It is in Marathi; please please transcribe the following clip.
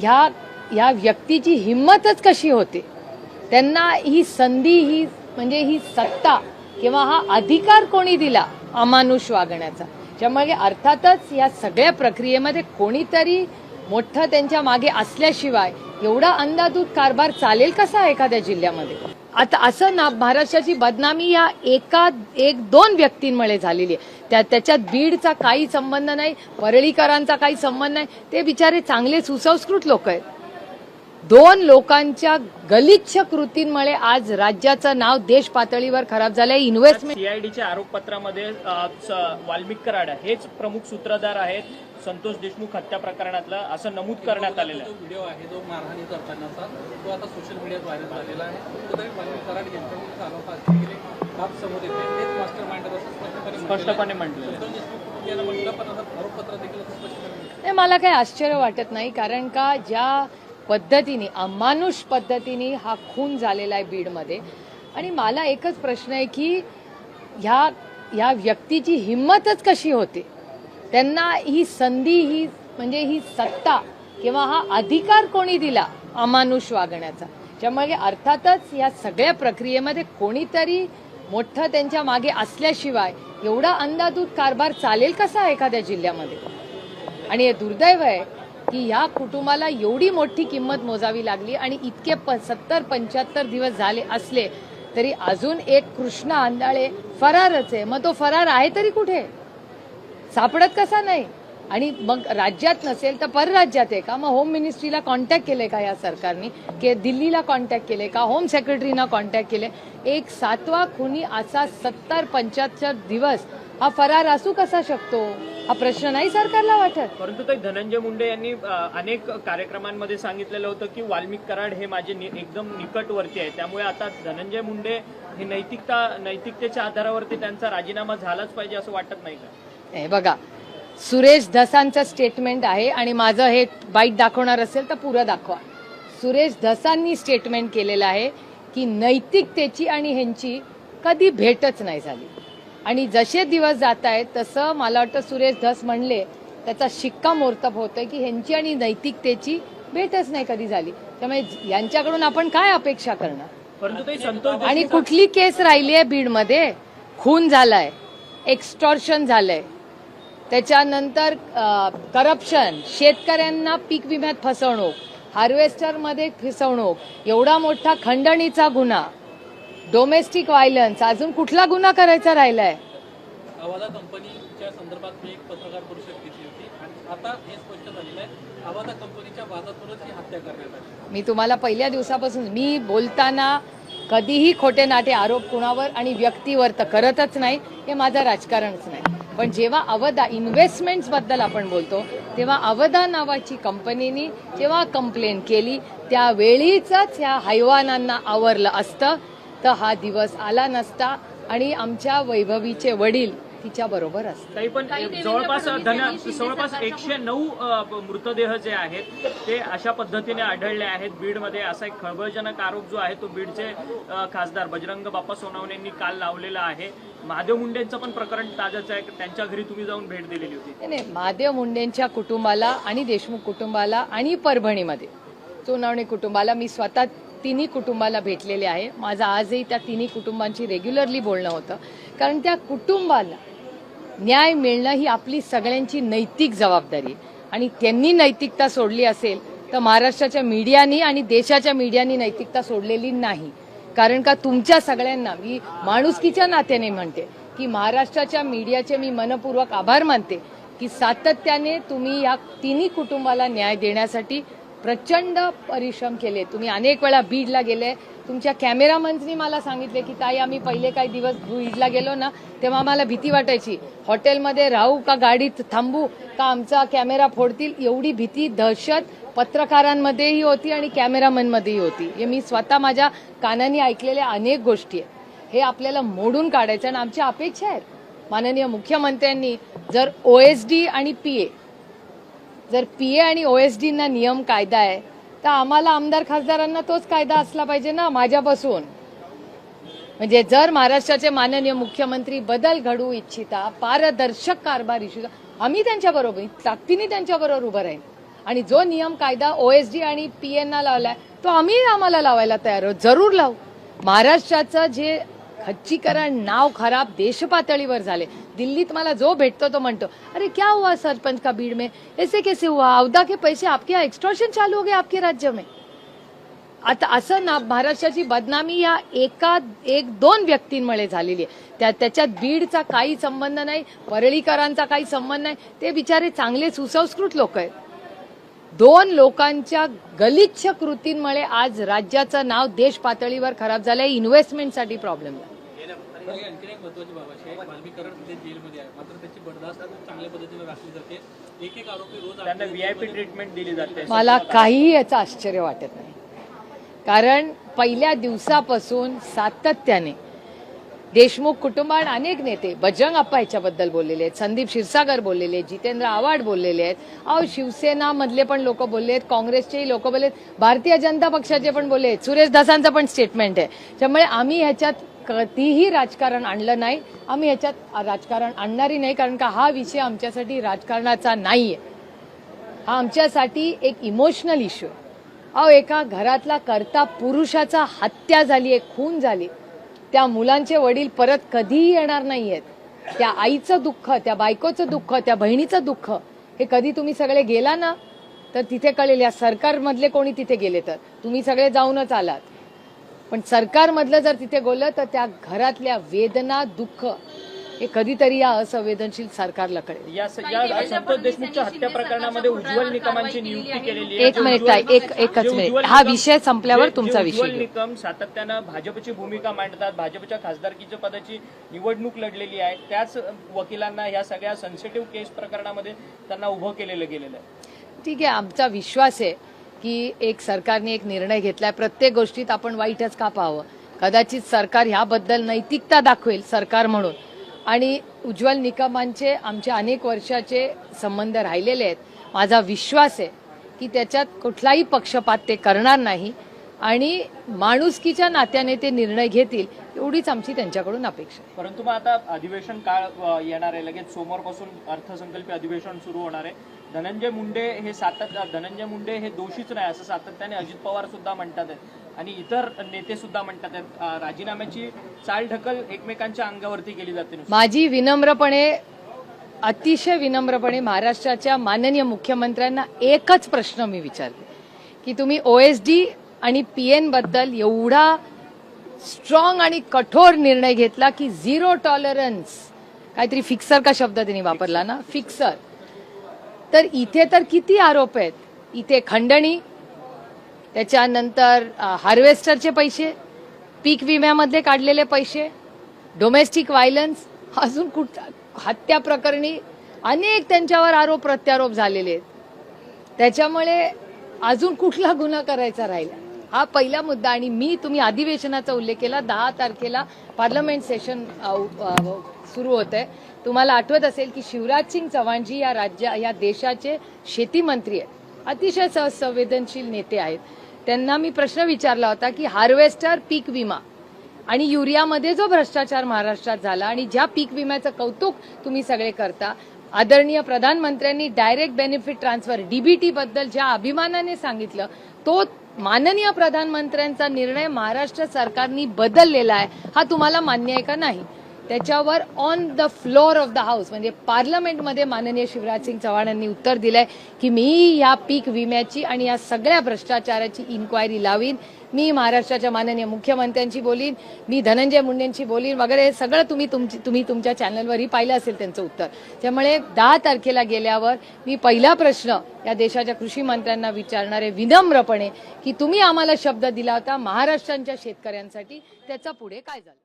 ह्या ह्या व्यक्तीची हिंमतच कशी होते? त्यांना ही संधी ही म्हणजे ही सत्ता किंवा हा अधिकार कोणी दिला अमानुष वागण्याचा? त्यामुळे अर्थातच या सगळ्या प्रक्रियेमध्ये कोणीतरी मोठं त्यांच्या मागे असल्याशिवाय एवढा अंदाधूत कारभार चालेल कसा एखाद्या जिल्ह्यामध्ये? आता असं ना महाराष्ट्राची बदनामी या एका एक दोन व्यक्तींमुळे झालेली आहे. त्या त्याच्यात बीडचा काही संबंध नाही परळीकरांचा काही संबंध नाही. ते बिचारे चांगले सुसंस्कृत लोक आहेत. दोन लोकांच्या गलिच्छ कृतींमुळे आज राज्याचं नाव देश पातळीवर खराब झालंय. इन्व्हेस्टमेंट सीआयडीच्या आरोपपत्रामध्ये वाल्मिक कराड हेच प्रमुख सूत्रधार आहेत. संतोष देशमुख हत्या प्रकरणातलं असं नमूद करण्यात आलेलं आहे. व्हिडिओ आहे जो मारहाणी करतानाचा तो आता सोशल मीडियात व्हायरल झालेला आहे. तो काही वाल्मिक कराड यांच्याकडून चालवता असलेली गेले बाब समोर येते हेच मास्टर माइंड असं स्पष्टपणे म्हटलं संतोष देशमुख कुटुंबियांना म्हटलं पण असं आरोपपत्र देखील असं स्पष्टपणे म्हटलं. नाही मला काही आश्चर्य वाटत नाही कारण का ज्या पद्धतीने अमानुष पद्धतीने हा खून झालेला आहे बीडमध्ये आणि मला एकच प्रश्न आहे की ह्या ह्या व्यक्तीची हिंमतच कशी होते? त्यांना ही संधी ही म्हणजे ही सत्ता किंवा हा अधिकार कोणी दिला? अमानुष वागण्याचा. त्यामुळे अर्थातच या सगळ्या प्रक्रियेमध्ये कोणीतरी मोठं त्यांच्या मागे असल्याशिवाय एवढा अंदाधूत कारभार चालेल कसा एखाद्या जिल्ह्यामध्ये? आणि हे दुर्दैव आहे की ह्या कुटुंबाला एवढी मोठी किंमत मोजावी लागली आणि इतके प सत्तर पंच्याहत्तर दिवस झाले असले तरी अजून एक कृष्ण आंधळे फरारच आहे. मग तो फरार आहे तरी कुठे? सापडत कसा नाही? आणि मग राज्यात नसेल तर परराज्यात आहे का? मग होम मिनिस्ट्रीला कॉन्टॅक्ट केले का या सरकारने? की दिल्लीला कॉन्टॅक्ट केले का? होम सेक्रेटरीना कॉन्टॅक्ट केले? एक सातवा खुनी असा सत्तर पंच्याहत्तर दिवस हा फरार असू कसा शकतो? हा प्रश्न नाही सरकारला वाटत? परंतु ते धनंजय मुंडे यांनी अनेक कार्यक्रमांमध्ये सांगितलेलं होतं की वाल्मिक कराड हे माझे नि- एकदम निकटवर्ती आहे. त्यामुळे आता धनंजय मुंडे हे नैतिकता नैतिकतेच्या आधारावरती त्यांचा राजीनामा झालाच पाहिजे असं वाटत नाही का? हे बघा सुरेश धसांचं स्टेटमेंट आहे आणि माझं हे बाईट दाखवणार असेल तर पुरं दाखवा. सुरेश धसांनी स्टेटमेंट केलेलं आहे की नैतिकतेची आणि ह्यांची कधी भेटच नाही झाली. आणि जसे दिवस जात आहेत तसं मला वाटतं सुरेश धस म्हणले त्याचा शिक्कामोर्तब होतोय की ह्यांची आणि नैतिकतेची भेटच नाही कधी झाली. त्यामुळे यांच्याकडून आपण काय अपेक्षा करणार? आणि कुठली केस राहिली आहे बीडमध्ये? खून झालाय एक्स्टॉर्शन झालंय त्याच्यानंतर करप्शन शेतकऱ्यांना पीक विम्यात फसवणूक हार्वेस्टरमध्ये फसवणूक एवढा मोठा खंडणीचा गुन्हा डोमेस्टिक व्हायलन्स अजून कुठला गुन्हा करायचा राहिलाय? अवादा कंपनीच्या संदर्भात मी एक पत्रकार परिषद घेतली होती आणि आता हे स्पष्ट झालेलं आहे अवादा कंपनीच्या वादातूनच ही हत्या करण्यात आली. मी तुम्हाला पहिल्या दिवसापासून मी बोलताना कधीही खोटे नाटे आरोप कुणावर आणि व्यक्तीवर तर करतच नाही हे माझं राजकारणच नाही. पण जेव्हा अवधा इन्व्हेस्टमेंट्सबद्दल आपण बोलतो तेव्हा अवधा नावाची कंपनीनी जेव्हा कंप्लेन केली त्यावेळीच ह्या हैवानांना आवरलं असतं. तर हा दिवस आला नसता आणि आमच्या वैभवीचे वडील तिच्या बरोबर असतात काही पण जवळपास धन जवळपास एकशे नऊ मृतदेह जे आहेत ते अशा पद्धतीने आढळले आहेत. बीडमध्ये असा एक खळबळजनक आरोप जो आहे तो बीडचे खासदार बजरंग बाप्पा सोनवणे यांनी काल लावलेला आहे. महादेव मुंडेंचं पण प्रकरण ताजंच आहे. त्यांच्या घरी तुम्ही जाऊन भेट दिलेली होती. नाही, नाही महादेव मुंडेंच्या कुटुंबाला आणि देशमुख कुटुंबाला आणि परभणीमध्ये सोनावणे कुटुंबाला मी स्वतः तिन्ही कुटुंबाला भेटलेले आहे. माझं आजही त्या तिन्ही कुटुंबांची रेग्युलरली बोलणं होतं. कारण त्या कुटुंबाला न्याय मिळणं ही आपली सगळ्यांची नैतिक जबाबदारी. आणि त्यांनी नैतिकता सोडली असेल तर महाराष्ट्राच्या मीडियानी आणि देशाच्या मीडियानी नैतिकता सोडलेली नाही. कारण का तुमच्या सगळ्यांना मी माणुसकीच्या नात्याने म्हणते की महाराष्ट्राच्या मीडियाचे मी मनपूर्वक आभार मानते की सातत्याने तुम्ही या तिन्ही कुटुंबाला न्याय देण्यासाठी प्रचंड परिश्रम केले. तुम्ही अनेक वेळा बीडला गेले. तुमच्या कॅमेरामन्सनी मला सांगितले की ताई आम्ही पहिले काही दिवस बीडला गेलो ना तेव्हा आम्हाला भीती वाटायची. हॉटेलमध्ये राहू का गाडीत थांबू? का आमचा कॅमेरा फोडतील? एवढी भीती दहशत पत्रकारांमध्येही होती आणि कॅमेरामनमध्येही होती. हे मी स्वतः माझ्या कानाने ऐकलेल्या अनेक गोष्टी आहेत. हे आपल्याला मोडून काढायचं आणि आमच्या अपेक्षा आहेत. माननीय मुख्यमंत्र्यांनी जर ओ एस डी आणि पी ए जर पी ए आणि ओ एस डीना नियम कायदा आहे तर आम्हाला आमदार खासदारांना तोच कायदा असला पाहिजे ना माझ्यापासून. म्हणजे जर महाराष्ट्राचे माननीय मुख्यमंत्री बदल घडवू इच्छिता पारदर्शक कारभार इच्छिता आम्ही त्यांच्याबरोबर ताकदीने त्यांच्याबरोबर उभं राहील आणि जो नियम कायदा ओ एस डी आणि पीएनना लावलाय तो आम्ही आम्हाला लावायला तयार आहोत. जरूर लावू. महाराष्ट्राचं जे खच्चीकरण नाव खराब देशपातळीवर झाले दिल्लीत मला जो भेटतो तो म्हणतो अरे क्या हुआ सरपंच का बीड में? ऐसे कैसे हुआ? अवधा के पैसे आपके यहाँ एक्सटॉर्शन चालू हो गए आपके राज्य में. आता असं ना महाराष्ट्राची बदनामी या एका एक दोन व्यक्तींमुळे झालेली आहे. त्या त्याच्यात बीडचा काही संबंध नाही परळीकरांचा काही संबंध नाही. ते बिचारे चांगले सुसंस्कृत लोक आहेत. दोन लोकांच्या गलिच्छ कृतींमुळे आज राज्याचं नाव देश पातळीवर खराब झालंय. इन्व्हेस्टमेंटसाठी प्रॉब्लेम आणि आणखी एक महत्वाची बाब अशी आहे सध्या जेलमध्ये आहे. मात्र त्याची बडदास्त चांगल्या पद्धतीने राखली जाते. एक एक आरोपी रोज त्यांना व्हीआयपी ट्रीटमेंट दिली जाते. मला काहीही याचं आश्चर्य वाटत नाही. कारण पहिल्या दिवसापासून सातत्याने देशमुख कुटुंबात अनेक नेते बजरंग अप्पा याच्याबद्दल बोललेले आहेत संदीप क्षीरसागर बोललेले आहेत जितेंद्र आव्हाड बोललेले आहेत. अहो शिवसेना मधले पण लोक बोलले आहेत काँग्रेसचेही लोक बोलले आहेत भारतीय जनता पक्षाचे पण बोलले आहेत. सुरेश दासांचं पण स्टेटमेंट आहे. त्यामुळे आम्ही ह्याच्यात कधीही राजकारण आणलं नाही. आम्ही याच्यात राजकारण आणणारी नाही कारण का हा विषय आमच्यासाठी राजकारणाचा नाही आहे हा आमच्यासाठी एक इमोशनल इश्यू आहे. अहो एका घरातला करता पुरुषाचा हत्या झाली आहे खून झाली. त्या मुलांचे वडील परत कधीही येणार नाही आहेत त्या आईचं दुःख त्या बायकोचं दुःख त्या बहिणीचं दुःख हे कधी तुम्ही सगळे गेला ना तर तिथे कळेल. या सरकारमधले कोणी तिथे गेले तर. तुम्ही सगळे जाऊनच आलात. पण सरकारमधलं जर तिथे बोललं तर त्या घरातल्या वेदना दुःख हे कधीतरी या असंवेदनशील सरकारला कळेल. या संतोष देशमुखच्या हत्या प्रकरणामध्ये उज्ज्वल निकमांची नियुक्ती केलेली आहे. एक मिनिट एक- एकच मिनिट. हा विषय संपल्यावर तुमचा विषय उज्ज्वल. निकम सातत्यानं भाजपची भूमिका मांडतात भाजपच्या खासदारकीच्या पदाची निवडणूक लढलेली आहे. त्याच वकिलांना या सगळ्या सेन्सिटिव्ह केस प्रकरणामध्ये त्यांना उभं केलेलं गेलेलं आहे. ठीक आहे आमचा विश्वास आहे. की एक सरकारने एक निर्णय घेतलाय. प्रत्येक गोष्टीत आपण वाईटच का पाहावं? कदाचित सरकार ह्याबद्दल नैतिकता दाखवेल सरकार म्हणून. आणि उज्ज्वल निकमांचे आमचे अनेक वर्षाचे संबंध राहिलेले आहेत. माझा विश्वास आहे की त्याच्यात कुठलाही पक्षपात ते करणार नाही आणि माणुसकीच्या नात्याने ते निर्णय घेतील एवढीच आमची त्यांच्याकडून अपेक्षा परंतु मग आता अधिवेशन काळ येणार आहे. लगेच सोमवारपासून अर्थसंकल्पीय अधिवेशन सुरू होणार आहे. धनंजय मुंडे हे सातत्य धनंजय मुंडे हे दोषीच नाही असं सातत्याने अजित पवार सुद्धा म्हणतात आहेत. आणि इतर नेते सुद्धा म्हणतात राजीनाम्याची चालढकल एकमेकांच्या अंगावरती केली जाते. माझी विनम्रपणे अतिशय विनम्रपणे महाराष्ट्राच्या माननीय मुख्यमंत्र्यांना एकच प्रश्न मी विचारते की तुम्ही ओएसडी आणि पीएनबद्दल एवढा स्ट्रॉंग आणि कठोर निर्णय घेतला की झिरो टॉलरन्स काहीतरी फिक्सर का शब्द त्यांनी वापरला ना? फिक्सर तर इथे तर किती आरोप आहेत. इथे खंडणी त्याच्यानंतर हार्वेस्टरचे पैसे पीक विम्यामधले काढलेले पैसे डोमेस्टिक व्हायलन्स अजून कुठ हत्या प्रकरणी अनेक त्यांच्यावर आरोप प्रत्यारोप झालेले आहेत. त्याच्यामुळे अजून कुठला गुन्हा करायचा राहिला? हा पहिला मुद्दा. आणि मी तुम्ही अधिवेशनाचा उल्लेख केला दहा तारखेला पार्लमेंट सेशन सुरू होत आहे तुम्हाला आठवत असेल की शिवराज सिंग चव्हाणजी या राज्य या देशाचे शेती मंत्री आहेत. अतिशय संवेदनशील नेते आहेत. त्यांना मी प्रश्न विचारला होता की हार्वेस्टर पीक विमा आणि युरियामध्ये जो भ्रष्टाचार महाराष्ट्रात झाला आणि ज्या पीक विम्याचं कौतुक तुम्ही सगळे करता आदरणीय प्रधानमंत्र्यांनी डायरेक्ट बेनिफिट ट्रान्सफर डीबीटी बद्दल ज्या अभिमानाने सांगितलं तो माननीय प्रधानमंत्र्यांचा निर्णय महाराष्ट्र सरकारनी बदललेला आहे. हा तुम्हाला मान्य आहे का नाही? त्याच्यावर on the floor of the house म्हणजे पार्लमेंटमध्ये माननीय शिवराज सिंग चव्हाण यांनी उत्तर दिलंय की मी या पीक विम्याची आणि या सगळ्या भ्रष्टाचाराची इन्क्वायरी लावीन. मी महाराष्ट्राच्या माननीय मुख्यमंत्र्यांशी बोलीन मी धनंजय मुंडेंशी बोलीन वगैरे हे सगळं तुम्ही तुमची तुम्ही तुमच्या चॅनलवरही पाहिलं असेल त्यांचं उत्तर. त्यामुळे दहा तारखेला गेल्यावर मी पहिला प्रश्न या देशाच्या कृषी मंत्र्यांना विचारणार आहे विनम्रपणे की तुम्ही आम्हाला शब्द दिला होता महाराष्ट्रांच्या शेतकऱ्यांसाठी त्याचा पुढे काय झालं?